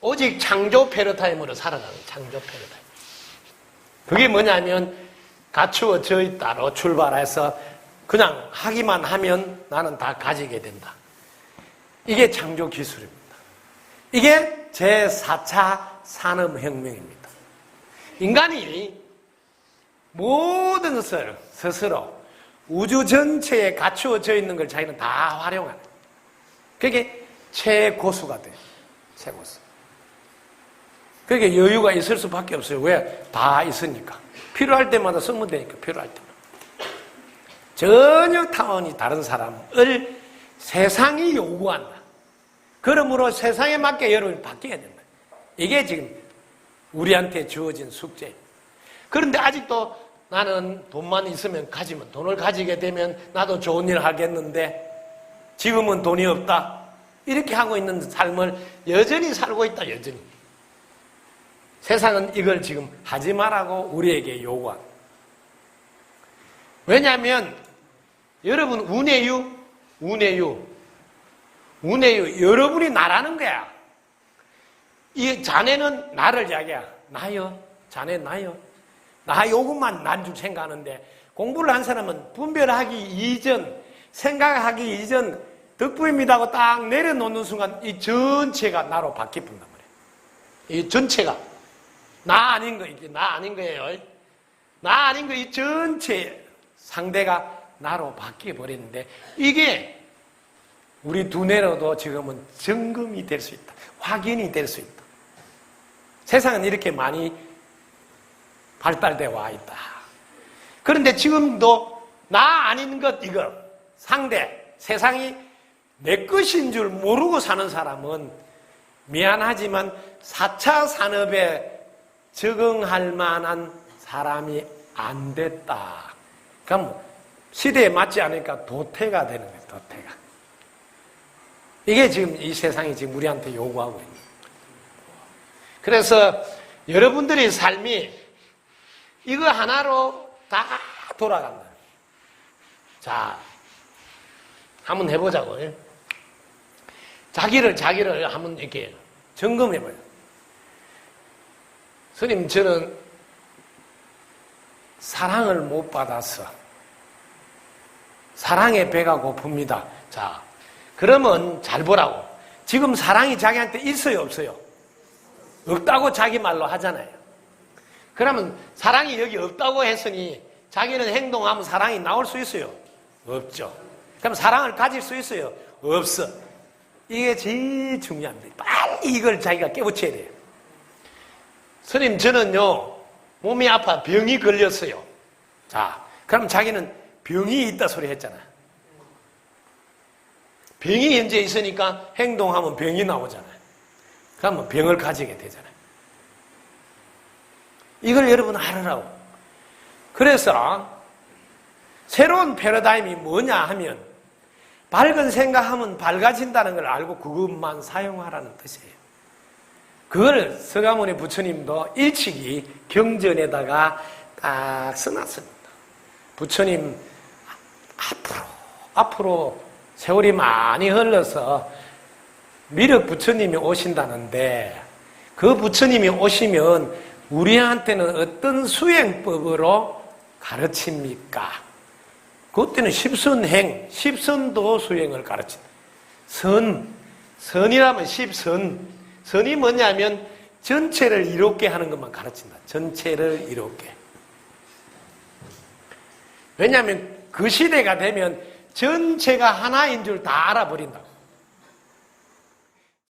오직 창조 패러다임으로 살아가는 창조 패러다임. 그게 뭐냐면 갖추어 저희 따로 출발해서 그냥 하기만 하면 나는 다 가지게 된다. 이게 창조 기술입니다. 이게 제4차 산업혁명입니다. 인간이 모든 것을 스스로 우주 전체에 갖추어져 있는 걸 자기는 다 활용하는. 그게 최고수가 돼요. 최고수. 그게 여유가 있을 수밖에 없어요. 왜? 다 있으니까. 필요할 때마다 쓰면 되니까, 필요할 때마다. 전혀 타원이 다른 사람을 세상이 요구한다. 그러므로 세상에 맞게 여러분이 바뀌어야 된다. 이게 지금 우리한테 주어진 숙제. 그런데 아직도 나는 돈만 있으면 가지면, 돈을 가지게 되면 나도 좋은 일 하겠는데 지금은 돈이 없다. 이렇게 하고 있는 삶을 여전히 살고 있다, 여전히. 세상은 이걸 지금 하지 말라고 우리에게 요구한. 왜냐하면 여러분 운해유, 운해유, 운해유 여러분이 나라는 거야. 이 자네는 나를 자기야. 나요. 자네 나요. 나 요것만 난 줄 생각하는데 공부를 한 사람은 분별하기 이전, 생각하기 이전 덕분입니다 하고 딱 내려놓는 순간 이 전체가 나로 바뀌어본단 말이에요. 이 전체가 나 아닌 거, 이게 나 아닌 거예요. 나 아닌 거, 이 전체 상대가 나로 바뀌어 버리는데 이게 우리 두뇌로도 지금은 점검이 될 수 있다. 확인이 될 수 있다. 세상은 이렇게 많이 발달돼 와 있다. 그런데 지금도 나 아닌 것 이거 상대 세상이 내 것인 줄 모르고 사는 사람은 미안하지만 4차 산업에 적응할 만한 사람이 안 됐다. 그럼 시대에 맞지 않으니까 도태가 되는 거예요. 도태가. 이게 지금 이 세상이 지금 우리한테 요구하고 있는 거예요. 그래서 여러분들의 삶이 이거 하나로 다 돌아간다. 자, 한번 해보자고요. 자기를, 자기를 한번 이렇게 점검해봐요. 스님, 저는 사랑을 못 받아서 사랑의 배가 고픕니다. 자, 그러면 잘 보라고. 지금 사랑이 자기한테 있어요, 없어요? 없다고 자기 말로 하잖아요. 그러면 사랑이 여기 없다고 했으니 자기는 행동하면 사랑이 나올 수 있어요? 없죠. 그럼 사랑을 가질 수 있어요? 없어. 이게 제일 중요합니다. 빨리 이걸 자기가 깨우쳐야 돼요. 스님, 저는요, 몸이 아파 병이 걸렸어요. 자, 그럼 자기는 병이 있다 소리 했잖아. 병이 현재 있으니까 행동하면 병이 나오잖아요. 그러면 병을 가지게 되잖아요. 이걸 여러분 알으라고. 그래서 새로운 패러다임이 뭐냐 하면 밝은 생각하면 밝아진다는 걸 알고 그것만 사용하라는 뜻이에요. 그걸 서가모니 부처님도 일찍이 경전에다가 딱 써놨습니다. 부처님 앞으로 앞으로 세월이 많이 흘러서 미륵 부처님이 오신다는데 그 부처님이 오시면 우리한테는 어떤 수행법으로 가르칩니까? 그때는 십선행, 십선도 수행을 가르친다. 선, 선이라면 십선. 선이 뭐냐면 전체를 이롭게 하는 것만 가르친다. 전체를 이롭게. 왜냐하면 그 시대가 되면 전체가 하나인 줄 다 알아버린다.